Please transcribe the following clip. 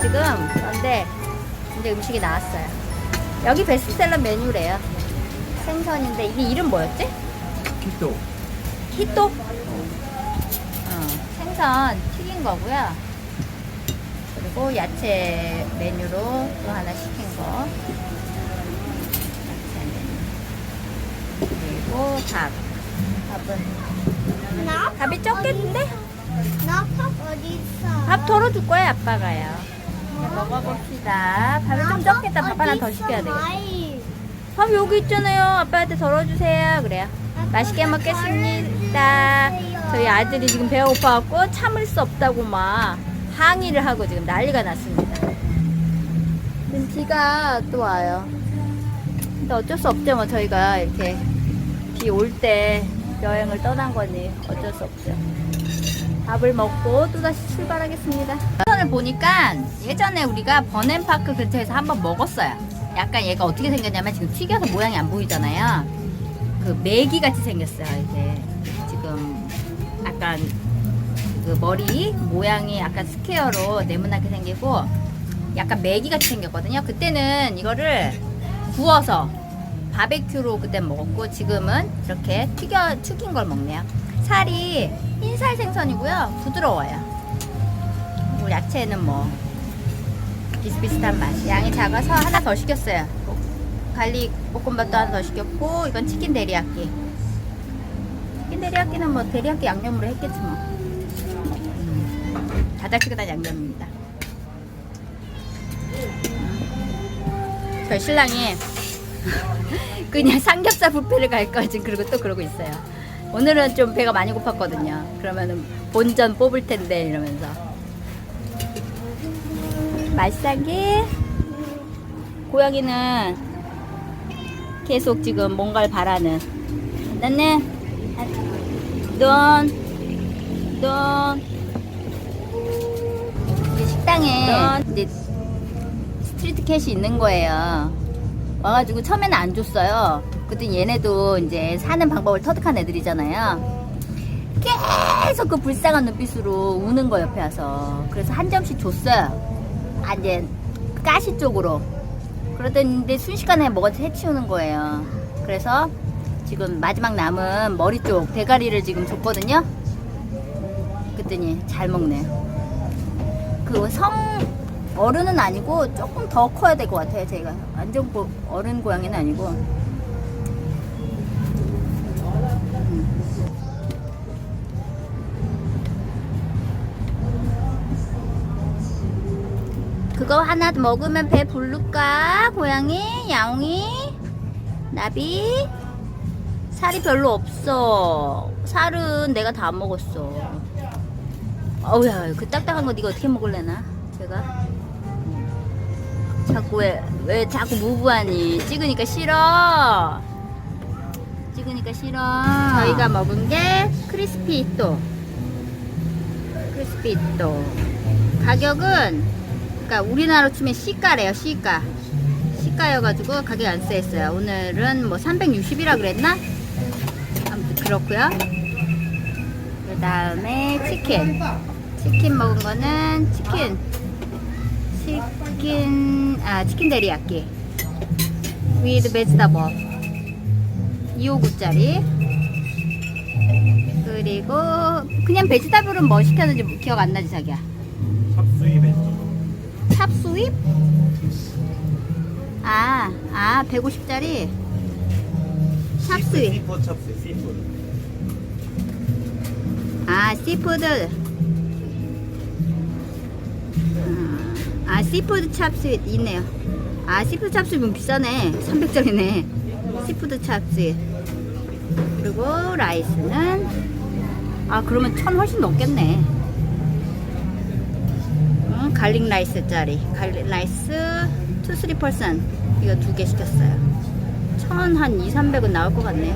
지금 그런데 이제 음식이 나왔어요. 여기 베스트셀러 메뉴래요. 생선인데 이게 이름 뭐였지? 키토. 히또? 어, 생선 튀긴 거고요. 그리고 야채 메뉴로 또 하나 시킨 거. 야채 메뉴. 그리고 밥. 밥은 나? 밥이 적겠는데? 나밥 어디 있어? 밥 덜어줄 거야 아빠가요. 먹어봅시다. 밥이 좀 적겠다. 밥 하나 더 시켜야 되겠다. 밥 여기 있잖아요. 아빠한테 덜어주세요. 그래요. 맛있게 먹겠습니다. 저희 아들이 지금 배가 고파갖고 참을 수 없다고 막 항의를 하고 지금 난리가 났습니다. 지금 비가 또 와요. 근데 어쩔 수 없죠. 뭐 저희가 이렇게 비 올 때 여행을 떠난 거니 어쩔 수 없죠. 밥을 먹고 또다시 출발하겠습니다. 사진을 보니까 예전에 우리가 버넨파크 근처에서 한번 먹었어요. 약간 얘가 어떻게 생겼냐면 지금 튀겨서 모양이 안 보이잖아요. 그 메기 같이 생겼어요. 이게 지금 약간 그 머리 모양이 약간 스퀘어로 네모나게 생기고 약간 메기 같이 생겼거든요. 그때는 이거를 구워서 바베큐로 그때 먹었고 지금은 이렇게 튀겨 튀긴 걸 먹네요. 살이 흰살 생선이고요. 부드러워요. 그리고 야채는 뭐 비슷비슷한 맛. 양이 작아서 하나 더 시켰어요. 갈릭 볶음밥도 하나 더 시켰고 이건 치킨 데리야끼. 치킨 데리야끼는 뭐 데리야끼 양념으로 했겠지 뭐. 음, 다다크다한 양념입니다. 저희 신랑이 그냥 삼겹살 뷔페를 갈 거지 그리고 또 그러고 있어요. 오늘은 좀 배가 많이 고팠거든요. 그러면은 본전 뽑을 텐데 이러면서 맛있게 고양이는 계속 지금 뭔가를 바라는 나네 넌넌 이제 식당에 이제 스트리트 캣이 있는 거예요. 와가지고 처음에는 안 줬어요. 그랬더니 얘네도 이제 사는 방법을 터득한 애들이잖아요. 계속 그 불쌍한 눈빛으로 우는 거 옆에 와서. 그래서 한 점씩 줬어요. 아, 이제 가시 쪽으로. 그러더니 순식간에 뭐가 해치우는 거예요. 그래서 지금 마지막 남은 머리 쪽 대가리를 지금 줬거든요. 그랬더니 잘 먹네요. 그성 어른은 아니고 조금 더 커야 될 것 같아요. 제가 완전 고- 어른 고양이는 아니고. 그거 하나 먹으면 배 부를까? 고양이, 야옹이, 나비. 살이 별로 없어. 살은 내가 다 먹었어. 어우야, 그 딱딱한 거 네가 어떻게 먹을래나? 제가. 자꾸 왜, 왜 자꾸 무부하니? 찍으니까 싫어. 찍으니까 싫어. 저희가 먹은 게 크리스피 또. 크리스피 또. 가격은 그러니까 우리나라로 치면 시가래요, 시가. 시가여가지고 가격이 안 써있어요. 오늘은 뭐 360이라 그랬나? 아무튼 그렇고요. 그 다음에 치킨. 치킨 먹은 거는 치킨. 치킨, 아, 치킨 데리야끼. with vegetable. 259짜리. 그리고 그냥 베지타블은 뭐 시켰는지 기억 안 나지, 자기야? 찹수이 베스 트. 찹스윕? 아, 아, 150짜리. 찹스윕. 시푸드 찹수이 시푸드. 아, 시푸드. 음, 아, 시푸드 찹스윕 있네요. 아, 시푸드 찹스윕은 비싸네. 300짜리네. 시푸드 찹스윕. 그리고 라이스는 아, 그러면 천 훨씬 넘겠네. 음, 갈릭 라이스짜리. 갈릭 라이스 2, 3%. 이거 두 개 시켰어요. 천 한 2, 300은 나올 것 같네요.